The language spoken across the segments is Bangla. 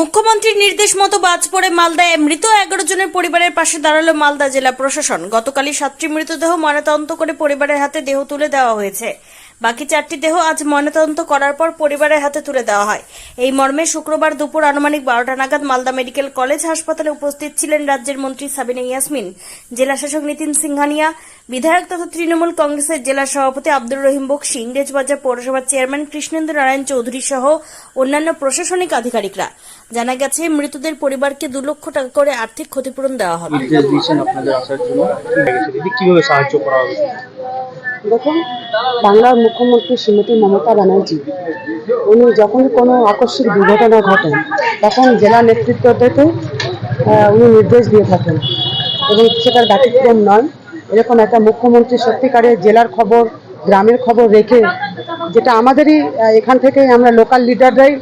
মুখ্যমন্ত্রীর নির্দেশ মতো বাজ পড়ে মালদায় মৃত এগারো জনের পরিবারের পাশে দাঁড়াল মালদা জেলা প্রশাসন। গতকালই সাতটি মৃতদেহ ময়নাতদন্ত করে পরিবারের হাতে দেহ তুলে দেওয়া হয়েছে। বাকি চারটি দেহ আজ ময়নাতদন্ত করার পর পরিবারের হাতে তুলে দেওয়া হয়। এই মর্মে শুক্রবার দুপুর আনুমানিক বারোটা নাগাদ মালদা মেডিকেল কলেজ হাসপাতালে উপস্থিত ছিলেন রাজ্যের মন্ত্রী সাবিনা ইয়াসমিন। জেলা শাসক নীতিন সিংহানিয়া, বিধায়ক তথা তৃণমূল কংগ্রেসের জেলা সভাপতি আব্দুর রহিম বক্সি, ইংরেজবাজার পৌরসভার চেয়ারম্যান কৃষ্ণেন্দ্র নারায়ণ চৌধুরী সহ অন্যান্য প্রশাসনিক আধিকারিকরা। জানা গেছে, মৃতদের পরিবারকে দু লক্ষ টাকা করে আর্থিক ক্ষতিপূরণ দেওয়া হবে। কীভাবে সাহায্য করা হবে? দেখুন, বাংলার মুখ্যমন্ত্রী শ্রীমতী মমতা ব্যানার্জি, উনি যখন কোনো আকস্মিক দুর্ঘটনা ঘটেন তখন জেলা নেতৃত্ব থেকে উনি নির্দেশ দিয়ে থাকেন। এবং সেটার ব্যতিক্রম নয়। এরকম একটা মুখ্যমন্ত্রী সত্যিকারের জেলার খবর, গ্রামের খবর রেখে, যেটা আমাদেরই এখান থেকে আমরা লোকাল লিডাররাই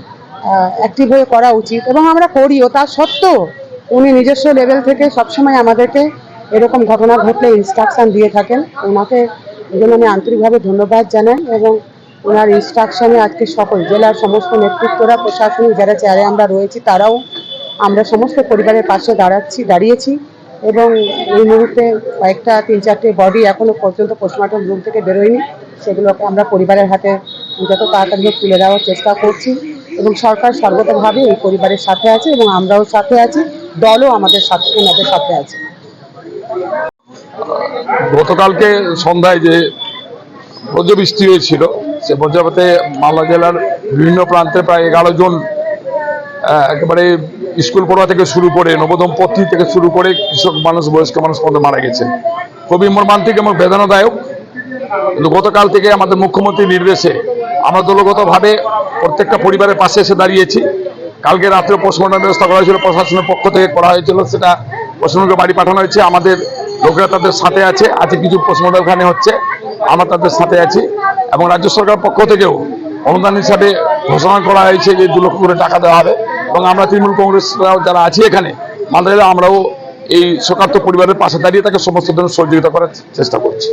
অ্যাক্টিভ হয়ে করা উচিত। এবং আমরা করিও, তা সত্ত্বেও উনি নিজস্ব লেভেল থেকে সবসময় আমাদেরকে এরকম ঘটনা ঘটলে ইনস্ট্রাকশন দিয়ে থাকেন। ওনাকে এই জন্য আমি আন্তরিকভাবে ধন্যবাদ জানাই এবং ওনার ইনস্ট্রাকশনে আজকে সকল জেলার সমস্ত নেতৃত্বরা, প্রশাসনিক যারা চেয়ারে আমরা রয়েছি, তারাও আমরা সমস্ত পরিবারের পাশে দাঁড়াচ্ছি, দাঁড়িয়েছি এবং এই মুহূর্তে কয়েকটা, তিন চারটে বডি এখনও পর্যন্ত পোস্টমর্টম রুম থেকে বেরোয়নি। সেগুলোকে আমরা পরিবারের হাতে যত তাড়াতাড়ি তুলে দেওয়ার চেষ্টা করছি এবং সরকার সর্বতভাবে এই পরিবারের সাথে আছে এবং আমরাও সাথে আছি। দলও আমাদের সাথে ওনাদের সাথে আছে। গতকালকে সন্ধ্যায় যে বজ্রবৃষ্টি হয়েছিল, সে বজ্রপাতে মালদা জেলার বিভিন্ন প্রান্তে প্রায় এগারো জন একেবারে স্কুল পড়ুয়া থেকে শুরু করে নবদম পত্নী থেকে শুরু করে কৃষক মানুষ, বয়স্ক মানুষ পর্যন্ত মারা গেছে। খুবই মর্মান্তিক এবং বেদনাদায়ক। কিন্তু গতকাল থেকে আমাদের মুখ্যমন্ত্রীর নির্দেশে আমরা দলগতভাবে প্রত্যেকটা পরিবারের পাশে এসে দাঁড়িয়েছি। কালকে রাত্রে পোস্টমর্টম ব্যবস্থা করা হয়েছিল, প্রশাসনের পক্ষ থেকে করা হয়েছিল, সেটা পশ্চিমবঙ্গে বাড়ি পাঠানো হয়েছে। আমাদের লোকেরা তাদের সাথে আছে। আজকে কিছু পোস্টমর্টম ওখানে হচ্ছে। আমরা তাদের সাথে আছি এবং রাজ্য সরকার পক্ষ থেকেও অনুদান হিসাবে ঘোষণা করা হয়েছে যে দু লক্ষ করে টাকা দেওয়া হবে। এবং আমরা তৃণমূল কংগ্রেসরাও যারা আছি এখানে মালদা আমরাও এই শোকার্ত পরিবারের পাশে দাঁড়িয়ে তাকে সমস্ত ধরনের সহযোগিতা করার চেষ্টা করছি।